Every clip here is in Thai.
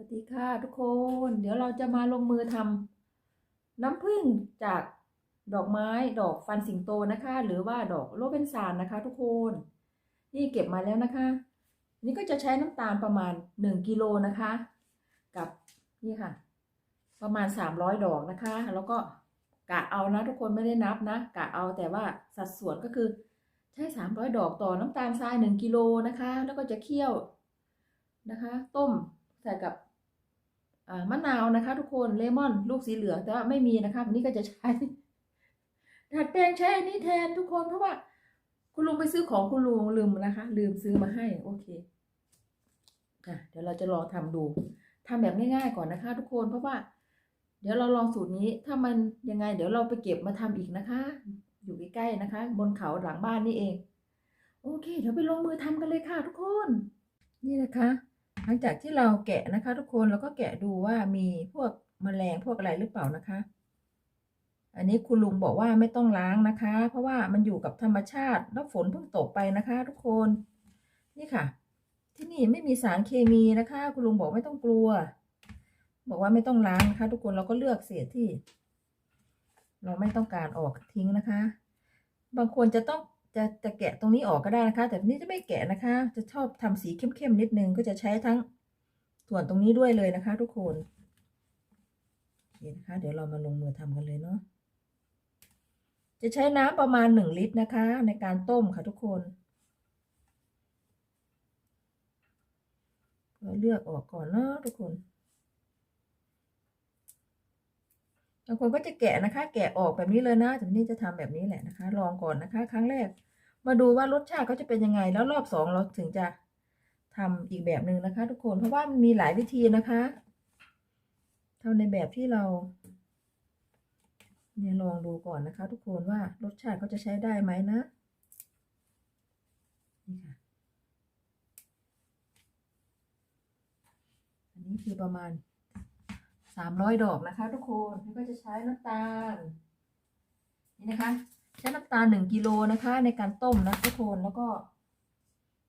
วัสดีค่ะทุกคน เดี๋ยวเราจะมาลงมือทำน้ำผึ้งจากดอกไม้ดอกฟันสิงโตนะคะ หรือว่าดอกโรเบนซานนะคะ ทุกคน นี่เก็บมาแล้วนะคะ นี่ก็จะใช้น้ำตาลประมาณ 1กิโลนะคะ กับนี่ค่ะ ประมาณ 300 ดอกนะคะ แล้วก็กะเอานะทุกคนไม่ได้นับนะกะเอาแต่ว่าสัดส่วนก็คือใช้ 300 ดอกต่อน้ำตาลทราย 1กิโลนะคะ แล้วก็จะเคี่ยวนะคะ ต้มใส่กับ มะนาวนะคะ ทุกคนเลมอนลูกสีเหลืองแต่ว่าไม่มีนะคะวันนี้ก็จะใช้ดัดแปลงใช้อันนี้แทนทุกคนเพราะว่า คุณลุงไปซื้อของคุณลุงลืมนะคะ ลืมซื้อมาให้โอเคค่ะเดี๋ยวเราจะลองทำดูทำแบบง่ายๆก่อนนะคะ ทุกคนเพราะว่า เดี๋ยวเราลองสูตรนี้ถ้ามันยังไง เดี๋ยวเราไปเก็บมาทำอีกนะคะ อยู่ใกล้ๆนะคะ บนเขาหลังบ้านนี่เอง โอเค เดี๋ยวไปลงมือทำกันเลยค่ะ ทุกคน นี่นะคะ ลังจากที่เราแกะนะคะ ทุกคนเราก็แกะดูว่ามีพวกแมลงพวกอะไรหรือเปล่านะคะ อันนี้คุณลุงบอกว่าไม่ต้องล้างนะคะ เพราะว่ามันอยู่กับธรรมชาติแล้วฝนเพิ่งตกไปนะคะ ทุกคนนี่ค่ะ ที่นี่ไม่มีสารเคมีนะคะ คุณลุงบอกไม่ต้องกลัว บอกว่าไม่ต้องล้างนะคะ ทุกคนเราก็เลือกเศษที่ เราไม่ต้องการออกทิ้งนะคะ บางคนจะต้อง จะจะแกะตรงนี้ออกก็ได้นะคะ แต่นี่จะไม่แกะนะคะ จะชอบทำสีเข้มๆนิดนึงก็จะใช้ทั้งส่วนตรงนี้ด้วยเลยนะคะ ทุกคนโอเคนะคะ เดี๋ยวเรามาลงมือทำกันเลยเนาะจะใช้น้ำประมาณหนึ่งลิตรนะคะ ในการต้มค่ะทุกคนเราเลือกออกก่อนเนาะทุกคน บางคนก็จะแกะนะคะ แกะออกแบบนี้เลยนะแต่นี่จะทำแบบนี้แหละนะคะ ลองก่อนนะคะ ครั้งแรก มาดูว่ารสชาติเขาจะเป็นยังไง แล้วรอบสองเราถึงจะทำอีกแบบหนึ่งนะคะ ทุกคนเพราะว่ามันมีหลายวิธีนะคะทำในแบบที่เราเนี่ยลองดูก่อนนะคะ ทุกคนว่ารสชาติเขาจะใช้ได้ไหมนะนี่ค่ะอันนี้คือประมาณ สามร้อยดอกนะคะ ทุกคนแล้วก็จะใช้น้ำตาลนี่นะคะ ใช้น้ำตาลหนึ่งกิโลนะคะ ในการต้มนะทุกคนแล้วก็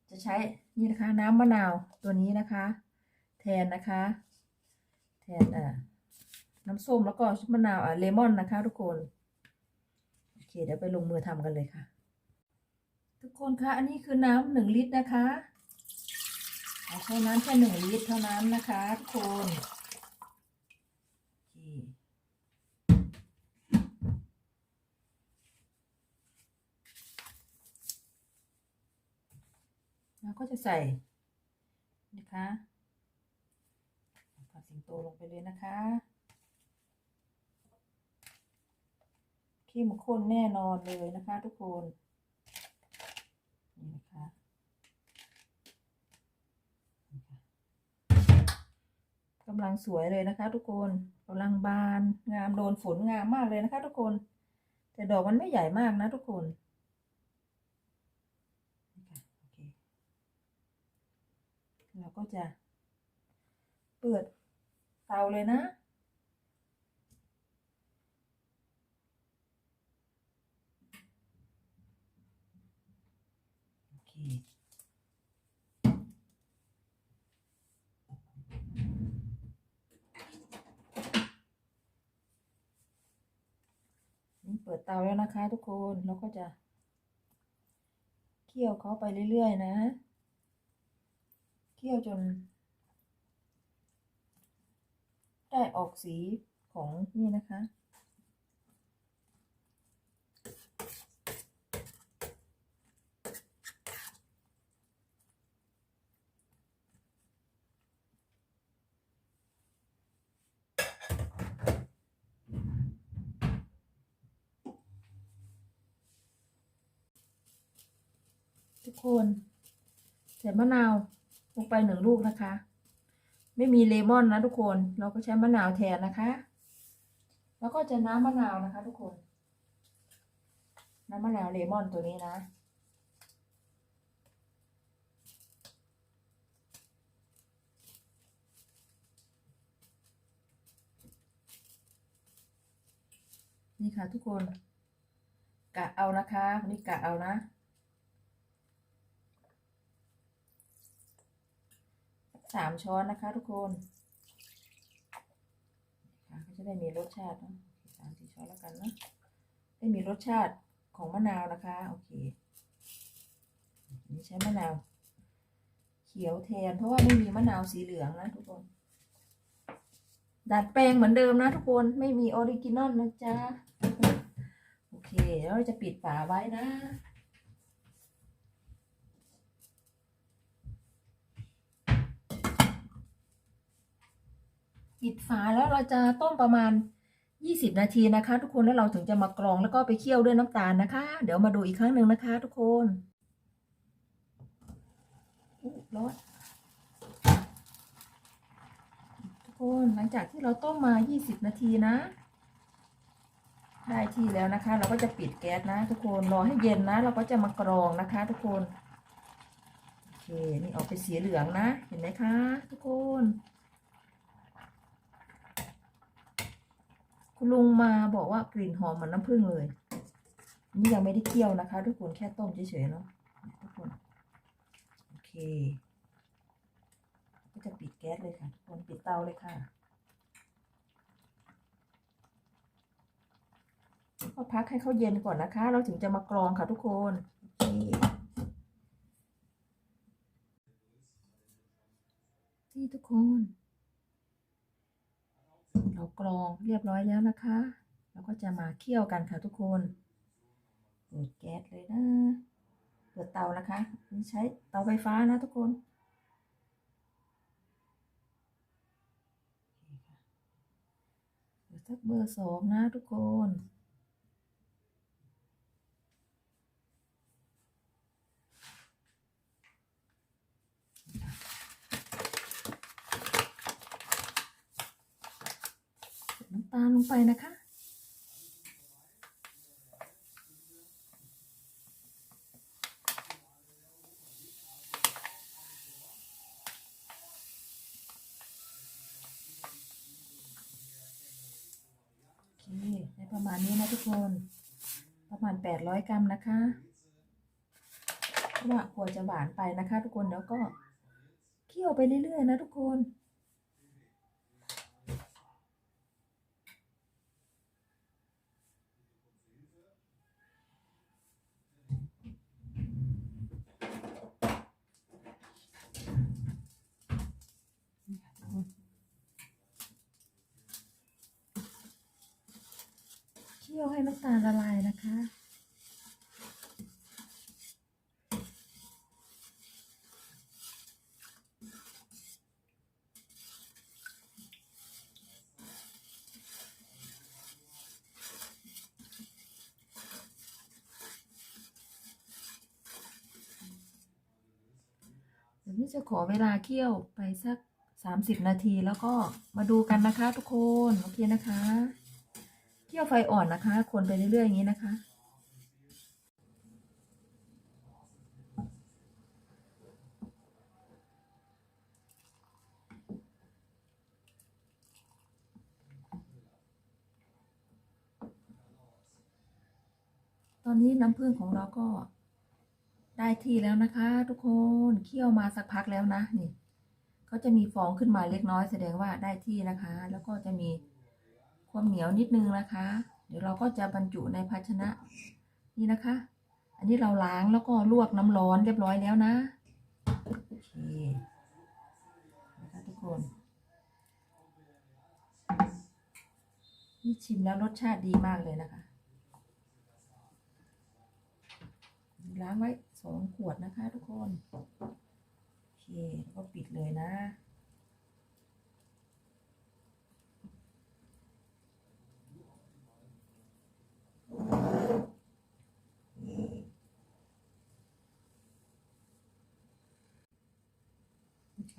จะใช้นี่นะคะ น้ำมะนาวตัวนี้นะคะ แทนนะคะ แทนอ่าน้ำส้มแล้วก็มะนาวอ่าเลมอนนะคะ ทุกคนโอเคเดี๋ยวไปลงมือทำกันเลยค่ะ ทุกคนคะอันนี้คือน้ำหนึ่งลิตรนะคะใช้น้ำแค่หนึ่งลิตรเท่านั้นนะคะ ทุกคนโอเคแล้ว ก็จะใส่นะคะผักสิงโตลงไปเลยนะคะเข้มข้นแน่นอนเลยนะคะ ทุกคนนี่นะคะกำลังสวยเลยนะคะ ทุกคนกำลังบานงามโดนฝนงามมากเลยนะคะ ทุกคน แต่ดอกมันไม่ใหญ่มากนะทุกคนค่ะโอเค เราก็จะ เปิดเตาเลยนะโอเคนี่เปิดเตาแล้วนะคะทุกคนเราก็จะเคี่ยวเขาไปเรื่อย ๆ นะ เคี่ยวจน ได้ออกสีของนี่นะคะ ทุกคนใส่มะนาว ลงไปหนึ่งลูกนะคะ ไม่มีเลมอนนะทุกคนเราก็ใช้มะนาวแทนนะคะ แล้วก็จะน้ำมะนาวนะคะ ทุกคน น้ำมะนาวเลมอนตัวนี้นะนี่ค่ะทุกคนกะเอานะคะวันนี้กะเอานะ สามช้อนนะคะ ทุกคนจะได้มีรสชาตินะสามสี่ช้อนแล้วกันนะได้มีรสชาติของมะนาวนะคะโอเคนนี่ใช้มะนาว เขียวแทน เพราะว่าไม่มีมะนาวสีเหลืองนะทุกคนดัดแปลงเหมือนเดิมนะทุกคนไม่มีออริจินอลนะจ๊ะโอเคแล้วเราจะปิดฝาไว้นะ ปิดฝาแล้วเราจะต้มประมาณ 20 นาทีนะคะ ทุกคนแล้วเราถึงจะมากรองแล้วก็ไปเคี่ยวด้วยน้ำตาลนะคะ เดี๋ยวมาดูอีกครั้งหนึ่งนะคะ ทุกคนอุ๊ยร้อนทุกคนหลังจากที่เราต้มมา 20 นาทีนะ ได้ที่แล้วนะคะ เราก็จะปิดแก๊สนะ ทุกคนรอให้เย็นนะ เราก็จะมากรองนะคะ ทุกคนโอเคนี่ออกเป็นสีเหลืองนะ เห็นไหมคะ ทุกคน คุณลุงมาบอกว่ากลิ่นหอมเหมือนน้ำผึ้งเลย นี่ยังไม่ได้เคี่ยวนะคะ ทุกคนแค่ต้มเฉยๆเนาะทุกคน โอเค ก็จะปิดแก๊สเลยค่ะทุกคนปิดเตาเลยค่ะก็พักให้เขาเย็นก่อนนะคะ เราถึงจะมากรองค่ะทุกคนโอเคนี่ทุกคน เรากรองเรียบร้อยแล้วนะคะ เราก็จะมาเคี่ยวกันค่ะทุกคนเปิดแก๊สเลยนะเปิดเตานะคะนี่ใช้เตาไฟฟ้านะทุกคนเปิดสักเบอร์สองนะทุกคน น้ำตาลลง ไปนะคะ โอเคได้ประมาณนี้นะทุกคน ประมาณ 800 กรัมนะคะเพราะว่ากลัวจะหวานไปนะคะ ทุกคนแล้วก็เคี่ยวไปเรื่อยๆนะทุกคน ยวให้น้ำตาลละลายนะคะ เดี๋ยวพี่จะขอเวลาเคี่ยวไปสัก30นาทีแล้วก็มาดูกันนะคะทุกคน โอเคนะคะ เคี่ยวไฟอ่อนนะคะ คนไปเรื่อยๆอย่างนี้นะคะ ตอนนี้น้ำผึ้งของเราก็ได้ที่แล้วนะคะ ทุกคนเคี่ยวมาสักพักแล้วนะนี่เขาจะมีฟองขึ้นมาเล็กน้อยแสดงว่าได้ที่นะคะ แล้วก็จะมี ความเหนียวนิดนึงนะคะ เดี๋ยวเราก็จะบรรจุในภาชนะนี่นะคะ อันนี้เราล้างแล้วก็ลวกน้ำร้อนเรียบร้อยแล้วนะโอเคนะคะทุกคนนี่ชิมแล้วรสชาติดีมากเลยนะคะล้างไว้สองขวดนะคะทุกคน โอเค แล้วก็ปิดเลยนะ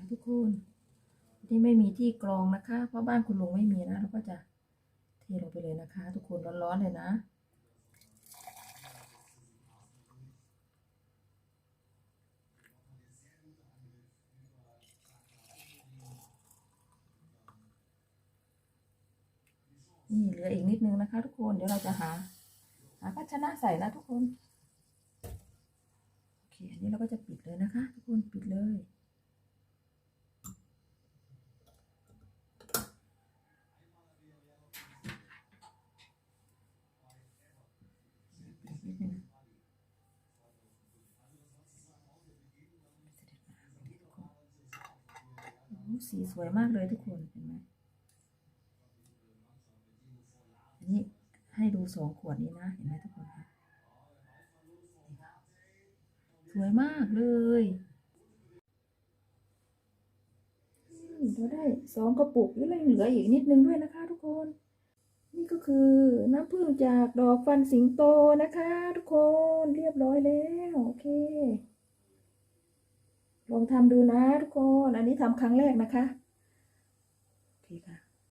คะทุกคน ที่ไม่มีที่กรองนะคะ เพราะบ้านคุณลุงไม่มีนะเราก็จะเทลงไปเลยนะคะ ทุกคนร้อนๆเลยนะนี่เหลืออีกนิดนึงนะคะ ทุกคนเดี๋ยวเราจะหา หาภาชนะใส่แล้วทุกคน โอเค อันนี้เราก็จะปิดเลยนะคะ ทุกคนปิดเลย โสีสวยมากเลยทุกคนเห็นไหมอันนี้ให้ดูสองขวดนี้นะเห็นไหมทุกคนคะสวยมากเลยเราได้สองกระปุกแล้วยังเหลืออีกนิดนึงด้วยนะคะทุกคน นี่ก็คือน้ำผึ้งจากดอกฟันสิงโตนะคะทุกคนเรียบร้อยแล้ว โอเค ลองทำดูนะทุกคน อันนี้ทำครั้งแรกนะคะ โอเคค่ะ